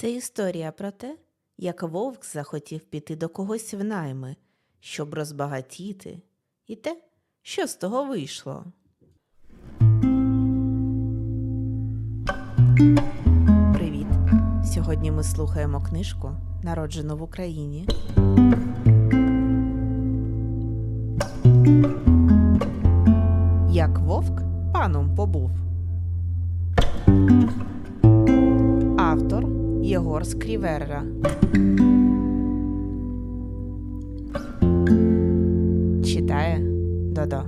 Це історія про те, як вовк захотів піти до когось в найми, щоб розбагатіти, і те, що з того вийшло. Привіт! Сьогодні ми слухаємо книжку, народжену в Україні. Як вовк паном побув. Єгор Скріверра. Читає Додо.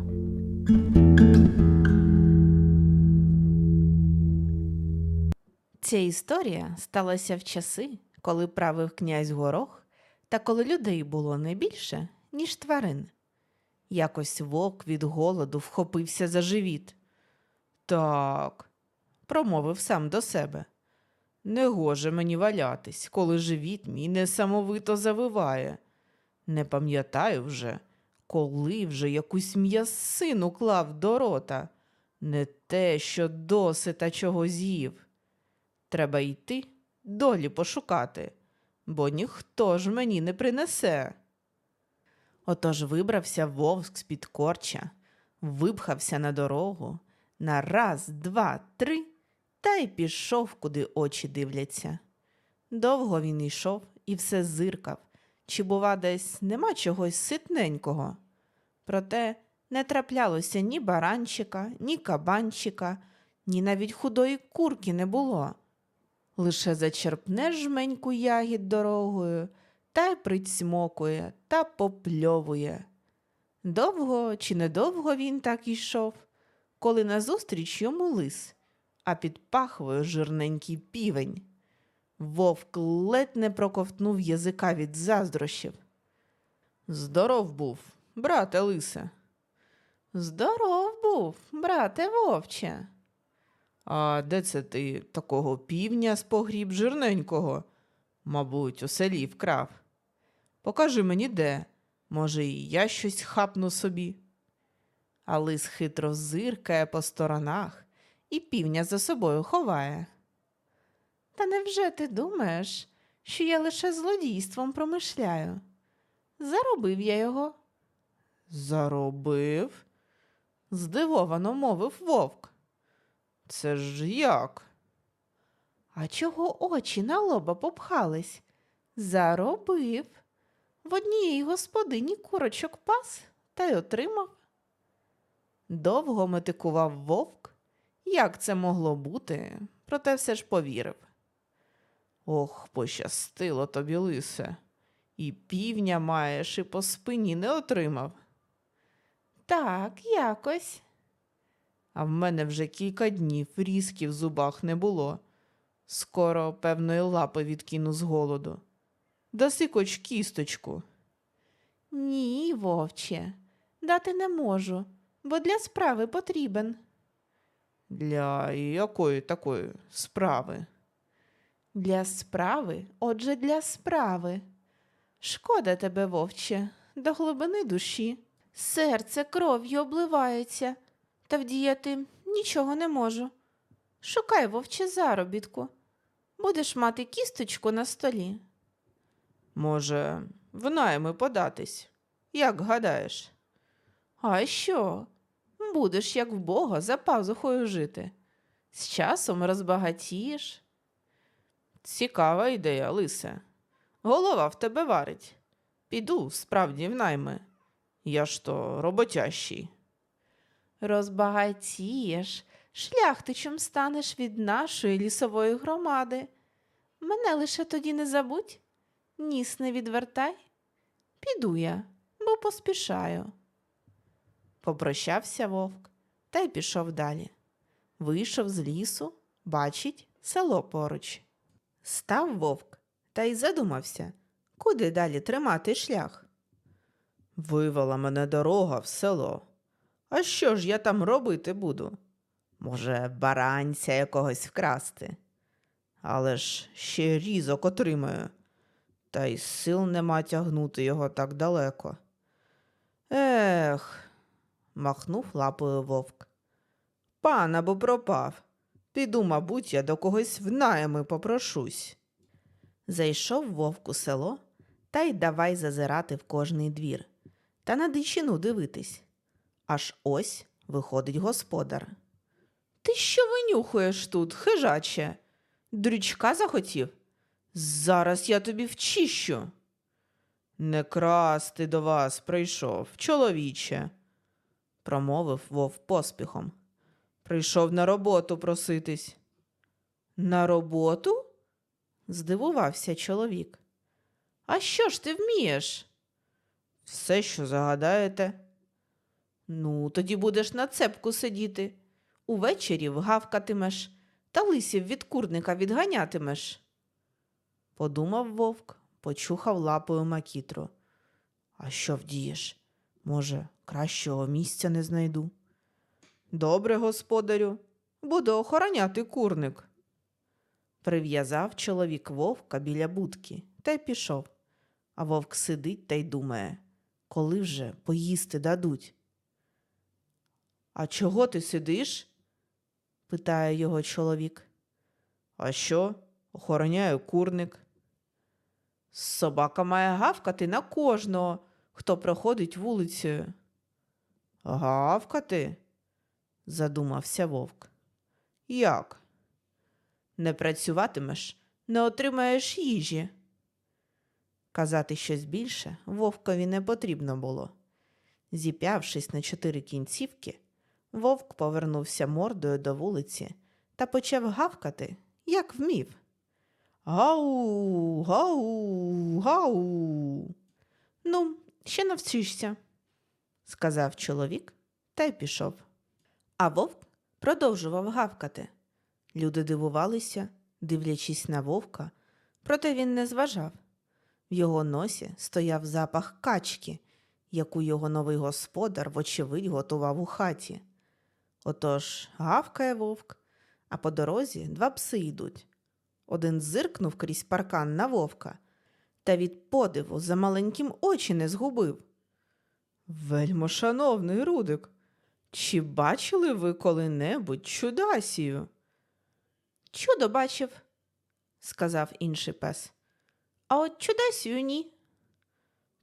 Ця історія сталася в часи, коли правив князь Горох, та коли людей було не більше, ніж тварин. Якось вовк від голоду вхопився за живіт. Так, промовив сам до себе. Не гоже мені валятись, коли живіт мій несамовито завиває. Не пам'ятаю вже, коли вже якусь м'ясину клав до рота, не те, що досита чого з'їв. Треба йти долі пошукати, бо ніхто ж мені не принесе. Отож вибрався вовк з-під корча, випхався на дорогу, на раз, два, три, та й пішов, куди очі дивляться. Довго він йшов і все зиркав, чи, бува, десь нема чогось ситненького. Проте не траплялося ні баранчика, ні кабанчика, ні навіть худої курки не було. Лише зачерпне жменьку ягід дорогою, та й прицьмокує та попльовує. Довго чи недовго він так ішов, коли назустріч йому лис, а під пахвою жирненький півень. Вовк ледь не проковтнув язика від заздрощів. Здоров був, брате лисе. Здоров був, брате вовче. А де це ти такого півня з погріб жирненького? Мабуть, у селі вкрав. Покажи мені де. Може, і я щось хапну собі. А лис хитро зиркає по сторонах і півня за собою ховає. Та невже ти думаєш, що я лише злодійством промишляю? Заробив я його. Заробив? здивовано мовив вовк. Це ж як? А чого очі на лоба попхались? Заробив. В однієї господині курочок пас та й отримав. Довго метикував вовк. Як це могло бути, проте все ж повірив. Ох, пощастило тобі, лисе, і півня маєш, і по спині не отримав. Так, якось. А в мене вже кілька днів різки в зубах не було. Скоро певної лапи відкину з голоду. Даси хоч кісточку. Ні, вовче, дати не можу, бо для справи потрібен. Для якої такої справи? Для справи, отже, для справи. Шкода тебе, вовче, до глибини душі. Серце кров'ю обливається, та вдіяти нічого не можу. Шукай вовче заробітку. Будеш мати кісточку на столі. Може, в найми податись, як гадаєш? А що? Будеш, як в Бога, за пазухою жити. З часом розбагатієш. Цікава ідея, лисе. Голова в тебе варить. Піду справді в найми. Я ж то роботящий. Розбагатієш, шляхтичем станеш від нашої лісової громади. Мене лише тоді не забудь, ніс не відвертай. Піду я, бо поспішаю. Попрощався вовк та й пішов далі. Вийшов з лісу, бачить село поруч. Став вовк та й задумався, куди далі тримати шлях. Вивела мене дорога в село. А що ж я там робити буду? Може, баранця якогось вкрасти. Але ж ще різок отримаю, та й сил нема тягнути його так далеко. Ех, махнув лапою вовк. Пан або пропав. Піду, мабуть, я до когось в найми попрошусь. Зайшов вовк у село та й давай зазирати в кожний двір та на дичину дивитись. Аж ось виходить господар. Ти що винюхуєш тут, хижаче? Дрючка захотів? Зараз я тобі вчищу. Не красти до вас прийшов, чоловіче, промовив вов поспіхом. Прийшов на роботу проситись. На роботу? здивувався чоловік. А що ж ти вмієш? Все, що загадаєте. Ну, тоді будеш на цепку сидіти. Увечері вгавкатимеш та лисів від курника відганятимеш. Подумав вовк, почухав лапою макітру. А що вдієш? Може, кращого місця не знайду. Добре, господарю, буду охороняти курник. Прив'язав чоловік вовка біля будки та й пішов. А вовк сидить та й думає, коли вже поїсти дадуть. А чого ти сидиш? питає його чоловік. А що? Охороняю курник. Собака має гавкати на кожного, хто проходить вулицею. Гавкати? задумався вовк. Як? Не працюватимеш, не отримаєш їжі. Казати щось більше вовкові не потрібно було. Зіп'явшись на чотири кінцівки, вовк повернувся мордою до вулиці та почав гавкати, як вмів. Гау, гау, гау. Ну, ще навчишся, сказав чоловік та й пішов. А вовк продовжував гавкати. Люди дивувалися, дивлячись на вовка, проте він не зважав. В його носі стояв запах качки, яку його новий господар, вочевидь, готував у хаті. Отож гавкає вовк, а по дорозі два пси йдуть. Один зиркнув крізь паркан на вовка, та від подиву за маленьким очі не згубив. Вельмо, шановний Рудик, чи бачили ви коли-небудь чудасію? Чудо бачив, сказав інший пес. А от чудасію ні.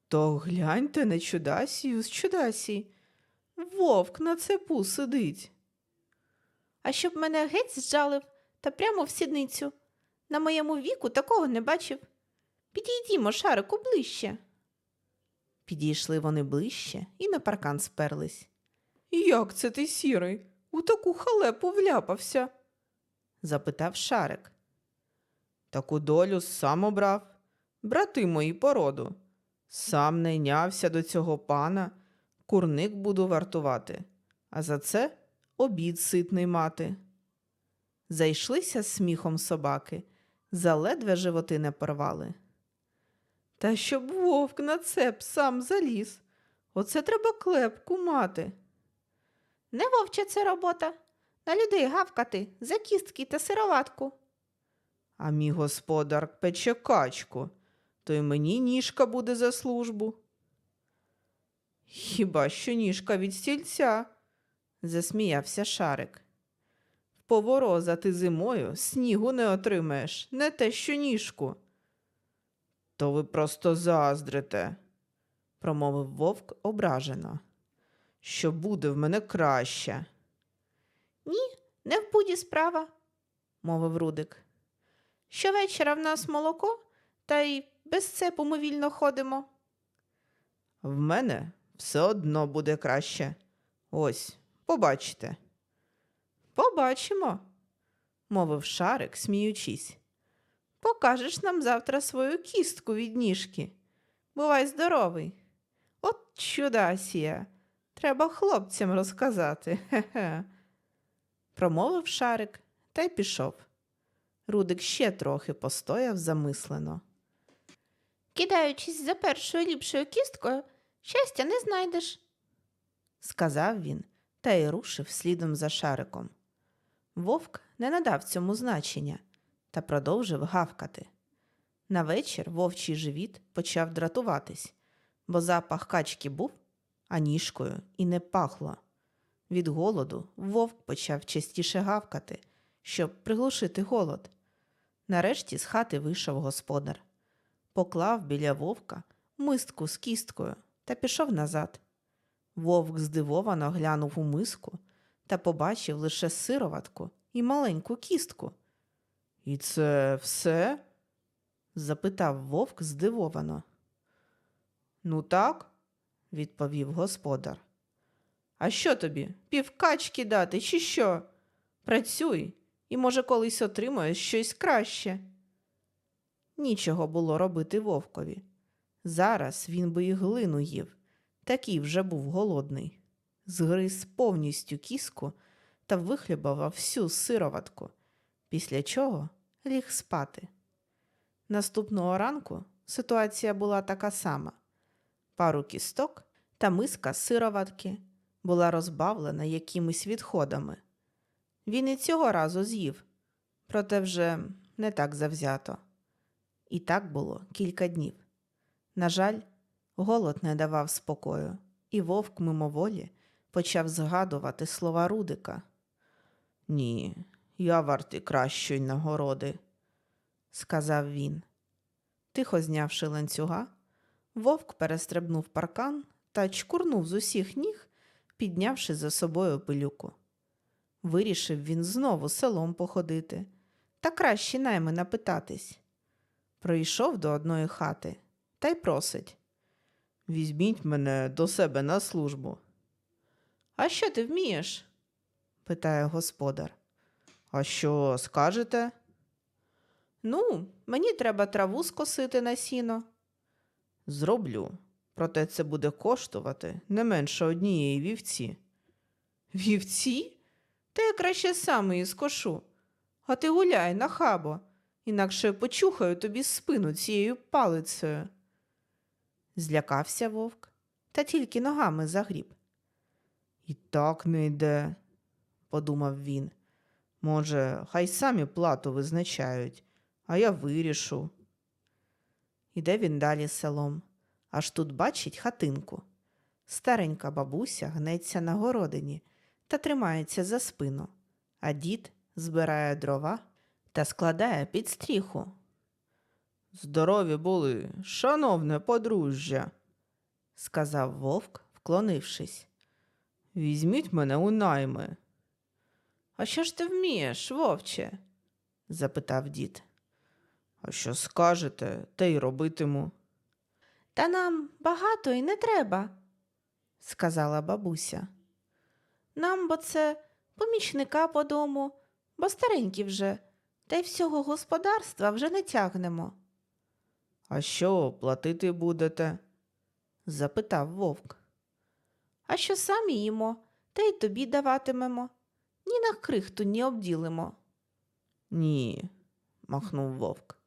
То гляньте на чудасію з чудасі. Вовк на цепу сидить. А щоб мене геть зжалив та прямо в сідницю. На моєму віку такого не бачив. Підійдімо, шарику, ближче. Підійшли вони ближче і на паркан сперлись. Як це ти, сірий, у таку халепу вляпався? запитав шарик. Таку долю сам обрав, брати мої породу. Сам найнявся до цього пана, курник буду вартувати, а за це обід ситний мати. Зайшлися сміхом собаки, заледве животи не порвали. Та щоб вовк на цеп сам заліз, оце треба клепку мати. Не вовча це робота, на людей гавкати за кістки та сироватку. А мій господар пече качку, то й мені ніжка буде за службу. Хіба що ніжка від стільця, засміявся Шарик. В Повороза ти зимою снігу не отримаєш, не те що ніжку. То ви просто заздрите, промовив вовк ображено. Що буде в мене краще. Ні, не в буді справа, мовив Рудик. Щовечора в нас молоко, та й без цепу ми вільно ходимо. В мене все одно буде краще. Ось, побачите. Побачимо, мовив Шарик, сміючись. Покажеш нам завтра свою кістку від ніжки. Бувай здоровий. От чудасія. Треба хлопцям розказати. Хе-хе. Промовив Шарик та й пішов. Рудик ще трохи постояв замислено. Кидаючись за першою ліпшою кісткою, щастя не знайдеш, сказав він та й рушив слідом за шариком. Вовк не надав цьому значення та продовжив гавкати. На вечір вовчий живіт почав дратуватись, бо запах качки був, а ніжкою і не пахло. Від голоду вовк почав частіше гавкати, щоб приглушити голод. Нарешті з хати вийшов господар, поклав біля вовка миску з кісткою та пішов назад. Вовк здивовано глянув у миску та побачив лише сироватку і маленьку кістку. І це все? запитав вовк здивовано. Ну так, відповів господар. А що тобі? Півкачки дати, чи що? Працюй, і, може, колись отримаєш щось краще. Нічого було робити вовкові. Зараз він би і глину їв, такий вже був голодний. Згриз повністю кіску та вихлюбав всю сироватку, після чого ліг спати. Наступного ранку ситуація була така сама. Пару кісток та миска сироватки була розбавлена якимись відходами. Він і цього разу з'їв, проте вже не так завзято. І так було кілька днів. На жаль, голод не давав спокою, і вовк мимоволі почав згадувати слова Рудика. Ні, я вартий кращої нагороди, сказав він. Тихо знявши ланцюга, вовк перестрибнув паркан та чкурнув з усіх ніг, піднявши за собою пилюку. Вирішив він знову селом походити та краще найми напитатись. Прийшов до одної хати та й просить. Візьміть мене до себе на службу. А що ти вмієш? питає господар. А що скажете? Ну, мені треба траву скосити на сіно. Зроблю, проте це буде коштувати не менше однієї вівці. Вівці? Та я краще сам її скошу. А ти гуляй нахабо, інакше почухаю тобі спину цією палицею. Злякався вовк, та тільки ногами загріб. І так не йде, подумав він. Може, хай самі плату визначають, а я вирішу. Іде він далі селом, аж тут бачить хатинку. Старенька бабуся гнеться на городині та тримається за спину, а дід збирає дрова та складає під стріху. Здорові були, шановне подружжя, сказав вовк, вклонившись. Візьміть мене у найми. А що ж ти вмієш, вовче? запитав дід. А що скажете, те й робитиму. Та нам багато і не треба, сказала бабуся. Нам бо це помічника по дому, бо старенькі вже, та й всього господарства вже не тягнемо. А що платити будете? запитав вовк. А що самі їмо, та й тобі даватимемо. Ні на крихту не обділимо. Ні, махнув вовк.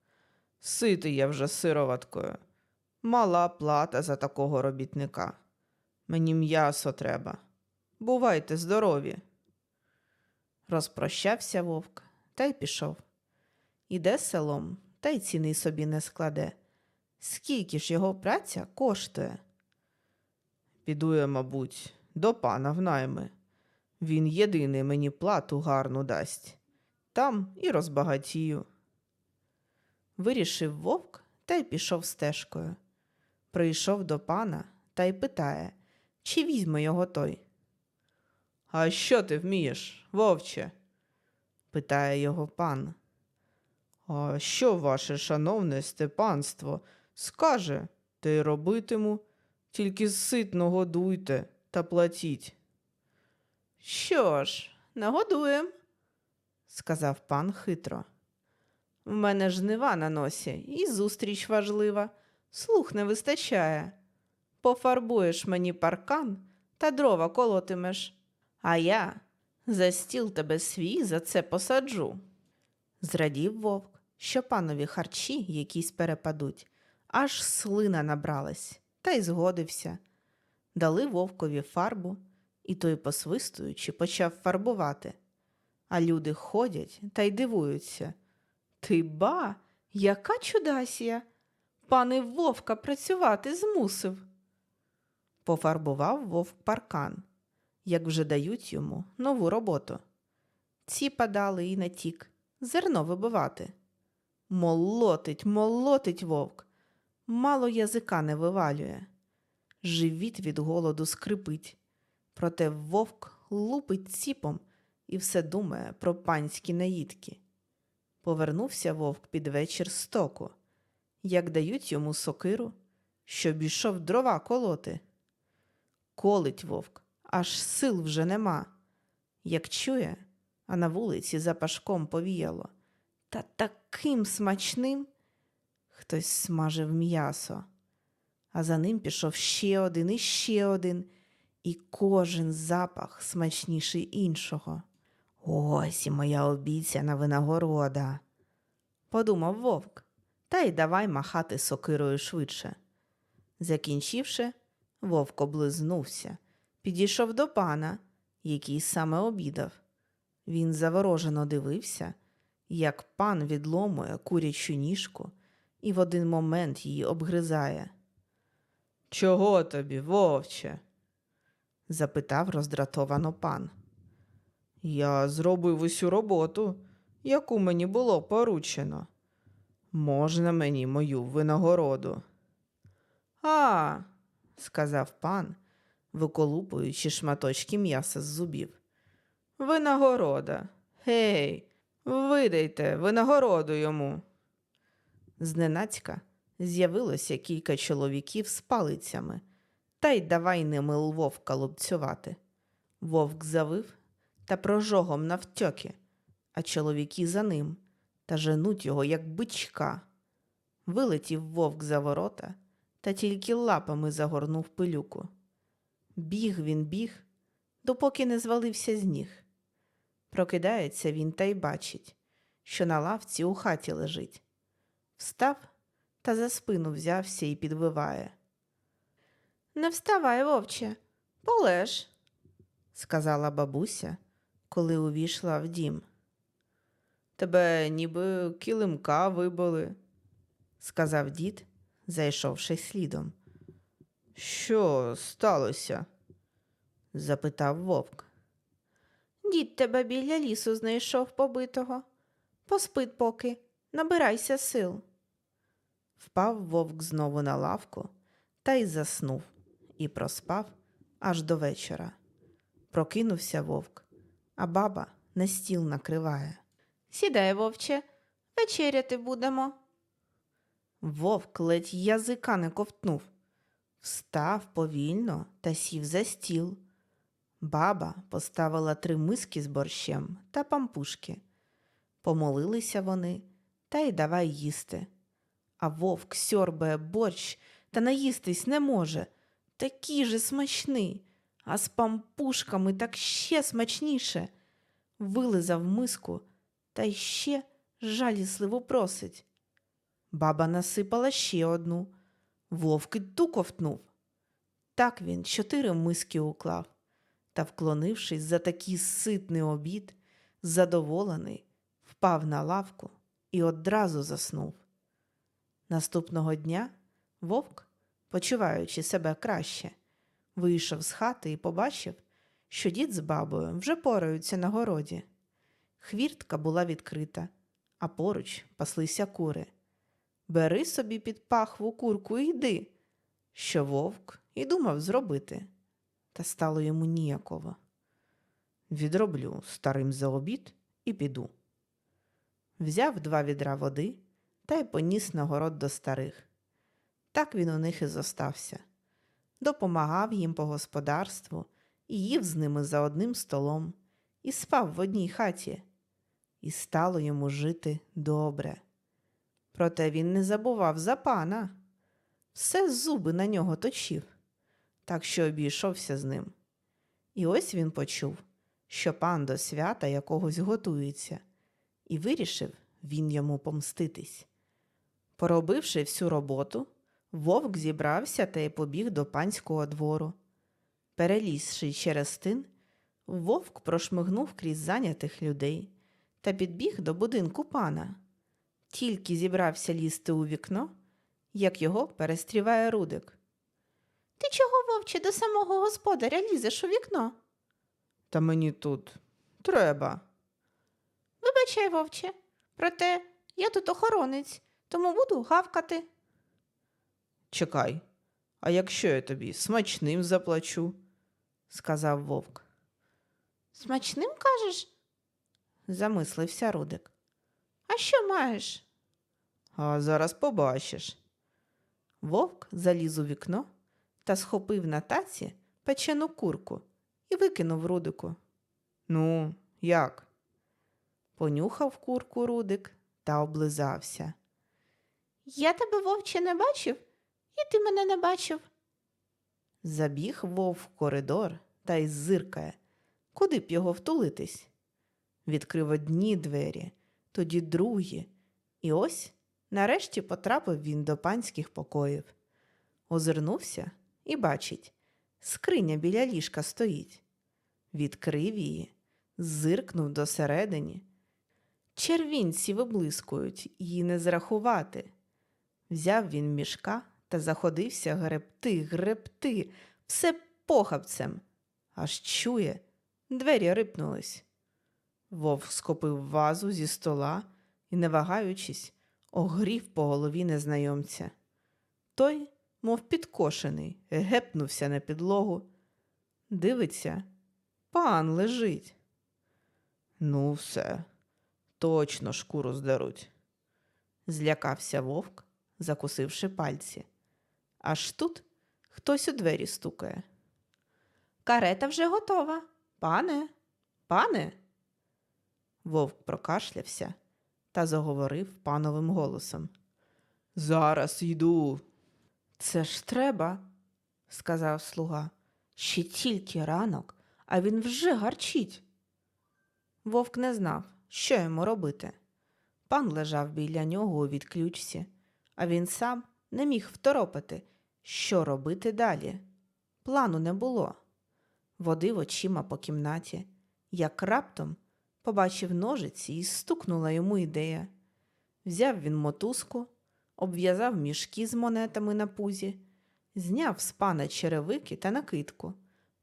Ситий я вже сироваткою. Мала плата за такого робітника. Мені м'ясо треба. Бувайте здорові. Розпрощався вовк та й пішов. Іде селом, та й ціни собі не складе. Скільки ж його праця коштує? Піду я, мабуть, до пана в найми. Він єдиний мені плату гарну дасть. Там і розбагатію. Вирішив вовк та й пішов стежкою. Прийшов до пана та й питає, чи візьме його той. А що ти вмієш, вовче? питає його пан. А що ваше шановне степанство скаже, те й робитиму, тільки ситно годуйте та платіть. Що ж, нагодуєм, сказав пан хитро. В мене жнива на носі, і зустріч важлива, слух не вистачає. Пофарбуєш мені паркан та дрова колотимеш, а я за стіл тебе свій за це посаджу. Зрадів вовк, що панові харчі якісь перепадуть, аж слина набралась, та й згодився. Дали вовкові фарбу, і той, посвистуючи, почав фарбувати. А люди ходять та й дивуються. Ти ба, яка чудасія! Пане вовка працювати змусив. Пофарбував вовк паркан, як вже дають йому нову роботу. Ці падали і натік, зерно вибивати. Молотить, молотить вовк. Мало язика не вивалює. Живіт від голоду скрипить. Проте вовк лупить ціпом і все думає про панські наїдки. Повернувся вовк під вечір з як дають йому сокиру, щоб ішов дрова колоти. Колить вовк, аж сил вже нема. Як чує, а на вулиці за пашком повіяло. Та таким смачним хтось смажив м'ясо, а за ним пішов ще один і ще один, і кожен запах смачніший іншого. Ось і моя обіцяна винагорода. Подумав вовк, та й давай махати сокирою швидше. Закінчивши, вовк облизнувся, підійшов до пана, який саме обідав. Він заворожено дивився, як пан відломує курячу ніжку і в один момент її обгризає. Чого тобі, вовче? Запитав роздратовано пан. Я зробив усю роботу, яку мені було поручено. Можна мені мою винагороду? А, сказав пан, виколупуючи шматочки м'яса з зубів. Винагорода. Гей, видайте винагороду йому. Зненацька з'явилося кілька чоловіків з палицями, та й давай ними вовка лупцювати. Вовк завив та прожогом навтьоки, а чоловіки за ним та женуть його, як бичка. Вилетів вовк за ворота та тільки лапами загорнув пилюку. Біг він біг, допоки не звалився з ніг. Прокидається він та й бачить, що на лавці у хаті лежить. Встав та за спину взявся і підвиває. Не вставай, вовче, полеж, сказала бабуся, коли увійшла в дім. Тебе ніби килимка вибили, сказав дід, зайшовши слідом. Що сталося? запитав вовк. Дід тебе біля лісу знайшов побитого. Поспит поки, набирайся сил. Впав вовк знову на лавку та й заснув, і проспав аж до вечора. Прокинувся вовк, а баба на стіл накриває. Сідай, вовче, вечеряти будемо. Вовк ледь язика не ковтнув, встав повільно та сів за стіл. Баба поставила три миски з борщем та пампушки. Помолилися вони та й давай їсти. А вовк сьорбає борщ та наїстись не може. Такий же смачний, а з пампушками так ще смачніше. Вилизав миску та ще жалісливо просить. Баба насипала ще одну, вовк і ту ковтнув. Так він чотири миски уклав та, вклонившись за такий ситний обід, задоволений, впав на лавку і одразу заснув. Наступного дня вовк, почуваючи себе краще, вийшов з хати і побачив, що дід з бабою вже пораються на городі. Хвіртка була відкрита, а поруч паслися кури. Бери собі під пахву курку і йди, що вовк і думав зробити та стало йому ніяково. Відроблю старим за обід і піду. Взяв два відра води та й поніс на город до старих. Так він у них і зостався. Допомагав їм по господарству і їв з ними за одним столом, і спав в одній хаті, і стало йому жити добре. Проте він не забував за пана, все зуби на нього точив так що обійшовся з ним. І ось він почув, що пан до свята якогось готується, і вирішив він йому помститись. Поробивши всю роботу, вовк зібрався та й побіг до панського двору. Перелізши через тин, вовк прошмигнув крізь зайнятих людей та підбіг до будинку пана. Тільки зібрався лізти у вікно, як його перестріває Рудик. Ти чого, вовче, до самого господаря лізеш у вікно? Та мені тут треба. Вибачай, вовче, проте Я тут охоронець, тому буду гавкати. Чекай, а якщо я тобі смачним заплачу? сказав вовк. Смачним кажеш? замислився Рудик. А що маєш? А зараз побачиш. Вовк заліз у вікно та схопив на таці печену курку і викинув Рудику. Ну, як? Понюхав курку Рудик та облизався. Я тебе, вовче, не бачив, і ти мене не бачив. Забіг вовк в коридор та й зиркає, куди б його втулитись. Відкрив одні двері, тоді другі, і ось нарешті потрапив він до панських покоїв. Озирнувся і бачить, скриня біля ліжка стоїть. Відкрив її, зиркнув досередині. Червінці виблискують, її не зрахувати. Взяв він мішка та заходився гребти, гребти, все похапцем. Аж чує, двері рипнулись. Вовк схопив вазу зі стола і, не вагаючись, огрів по голові незнайомця. Той, мов підкошений, гепнувся на підлогу. Дивиться, пан лежить. Ну, все, точно шкуру здеруть. Злякався вовк, закусивши пальці. Аж тут хтось у двері стукає. Карета вже готова. Пане, пане. Вовк прокашлявся та заговорив пановим голосом. Зараз йду. Це ж треба, сказав слуга. Ще тільки ранок, а він вже гарчить. Вовк не знав, що йому робити. Пан лежав біля нього у відключці, а він сам не міг второпати, що робити далі. Плану не було. Водив очима по кімнаті, як раптом побачив ножиці і стукнула йому ідея. Взяв він мотузку, обв'язав мішки з монетами на пузі, зняв з пана черевики та накидку,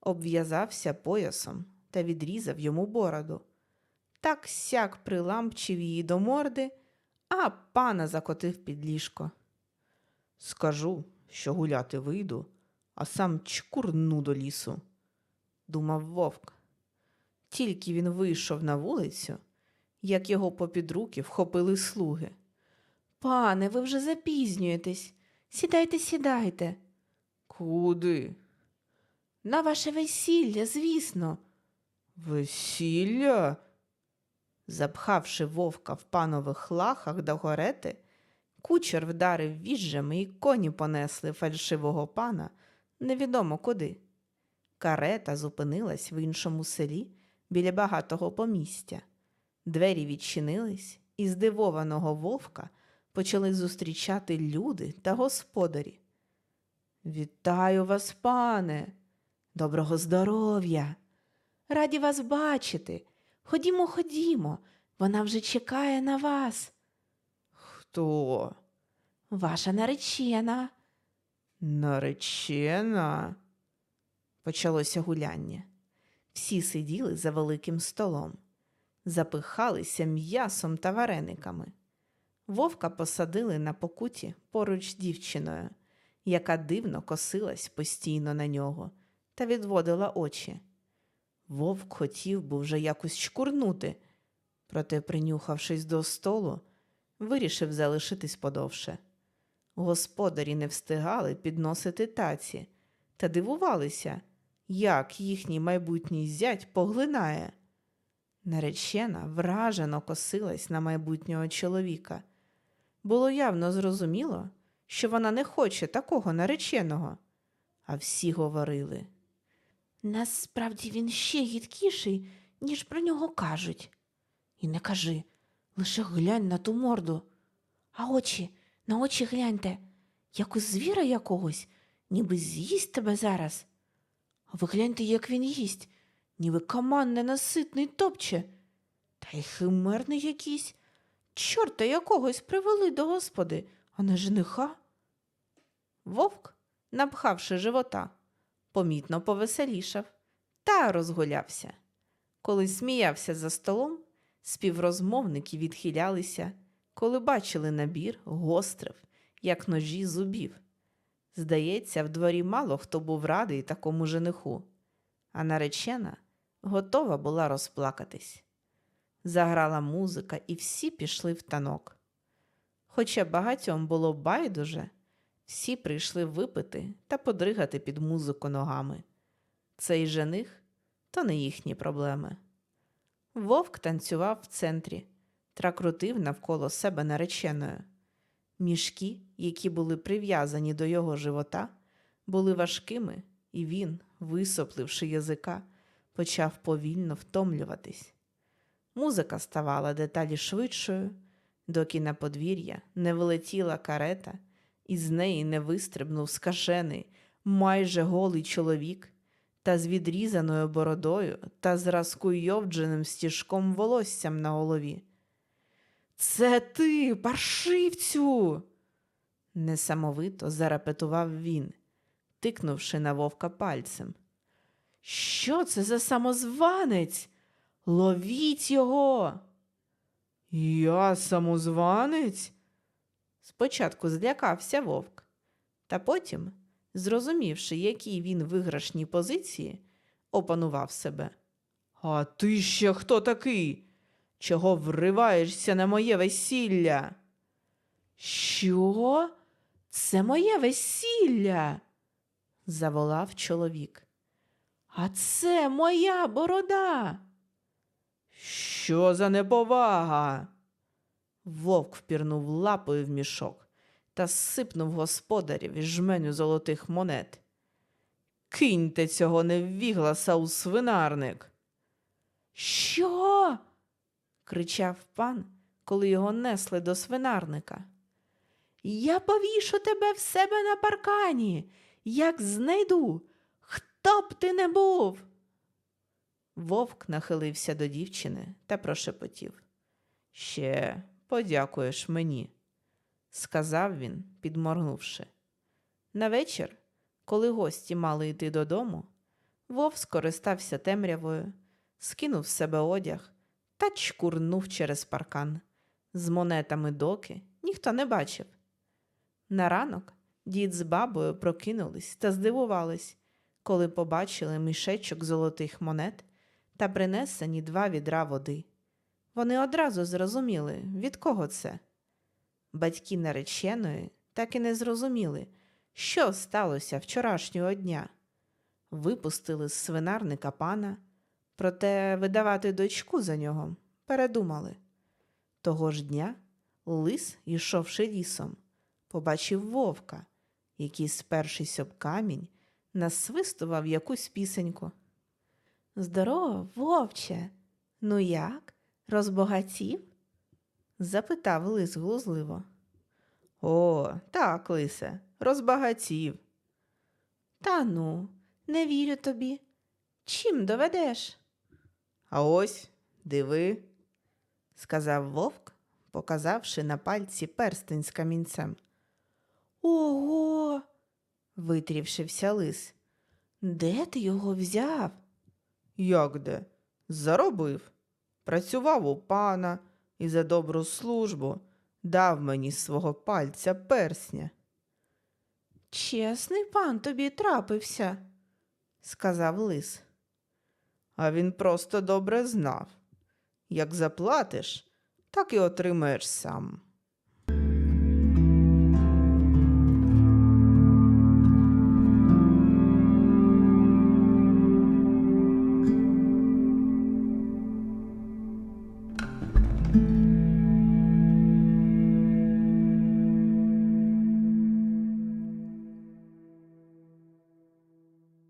обв'язався поясом та відрізав йому бороду. Так сяк прилампчив її до морди, а пана закотив під ліжко. Скажу, що гуляти вийду, а сам чкурну до лісу. думав вовк. Тільки він вийшов на вулицю, як його попід руки вхопили слуги. Пане, ви вже запізнюєтесь. Сідайте, сідайте. Куди? На ваше весілля, звісно. Весілля? Запхавши вовка в панових лахах до горети, кучер вдарив віжжами і коні понесли фальшивого пана невідомо куди. Карета зупинилась в іншому селі біля багатого помістя. Двері відчинились, і здивованого вовка почали зустрічати люди та господарі. Вітаю вас, пане! Доброго здоров'я! Раді вас бачити. Ходімо, ходімо, вона вже чекає на вас. Хто? Ваша наречена. Наречена? Почалося гуляння. Всі сиділи за великим столом, запихалися м'ясом та варениками. Вовка посадили на покуті поруч дівчиною, яка дивно косилась постійно на нього та відводила очі. Вовк хотів би вже якось чкурнути, проте, принюхавшись до столу, вирішив залишитись подовше. Господарі не встигали підносити таці та дивувалися, як їхній майбутній зять поглинає. Наречена вражено косилась на майбутнього чоловіка. Було явно зрозуміло, що вона не хоче такого нареченого, а всі говорили. Насправді він ще гідкіший, ніж про нього кажуть. І не кажи, лише глянь на ту морду. А очі, на очі гляньте, як у звіра якогось, ніби з'їсть тебе зараз. А ви гляньте, як він їсть, ніби каман ненаситний топче. Та й химерний якийсь. Чорта якогось привели до господи, а не жениха. Вовк, напхавши живота, помітно повеселішав та розгулявся. Коли сміявся за столом, співрозмовники відхилялися, коли бачили набір гострив, як ножі зубів. Здається, в дворі мало хто був радий такому жениху, а наречена готова була розплакатись. Заграла музика, і всі пішли в танок. Хоча багатьом було байдуже, всі прийшли випити та подригати під музику ногами. Цей жених то не їхні проблеми. Вовк танцював в центрі та крутив навколо себе нареченою. Мішки, які були прив'язані до його живота, були важкими, і він, висопливши язика, почав повільно втомлюватись. Музика ставала деталі швидшою, доки на подвір'я не влетіла карета, і з неї не вистрибнув скажений, майже голий чоловік, та з відрізаною бородою та з розкуйовдженим стіжком волоссям на голові. Це ти, паршивцю. несамовито зарепетував він, тикнувши на вовка пальцем. Що це за самозванець? Ловіть його. Я самозванець? Спочатку злякався вовк, та потім, зрозумівши, якій він виграшній позиції, опанував себе. А ти ще хто такий? Чого вриваєшся на моє весілля? Що? Це моє весілля. заволав чоловік. А це моя борода. Що за неповага? Вовк впірнув лапою в мішок та сипнув господарів із жменю золотих монет. Киньте цього невігласа у свинарник. Що? кричав пан, коли його несли до свинарника. Я повішу тебе в себе на паркані, як знайду, хто б ти не був. Вовк нахилився до дівчини та прошепотів. Ще подякуєш мені. Сказав він, підморгнувши. На вечір, коли гості мали йти додому, вовк скористався темрявою, скинув з себе одяг та чкурнув через паркан. З монетами доки ніхто не бачив. На ранок дід з бабою прокинулись та здивувались, коли побачили мішечок золотих монет та принесені два відра води. Вони одразу зрозуміли, від кого це. Батьки нареченої так і не зрозуміли, що сталося вчорашнього дня. Випустили з свинарника пана, проте видавати дочку за нього передумали. Того ж дня лис, йшовши лісом, побачив вовка, який, спершись об камінь, насвистував якусь пісеньку. Здорово, вовче. Ну як? Розбагатів? Запитав лис глузливо. О, так, лисе, розбагатів. Та ну, не вірю тобі. Чим доведеш? А ось, диви. сказав вовк, показавши на пальці перстень з камінцем. Ого. витрівшився лис. Де ти його взяв? Як де? Заробив. Працював у пана і за добру службу дав мені свого пальця персня. Чесний пан тобі трапився, сказав лис. А він просто добре знав. Як заплатиш, так і отримаєш сам.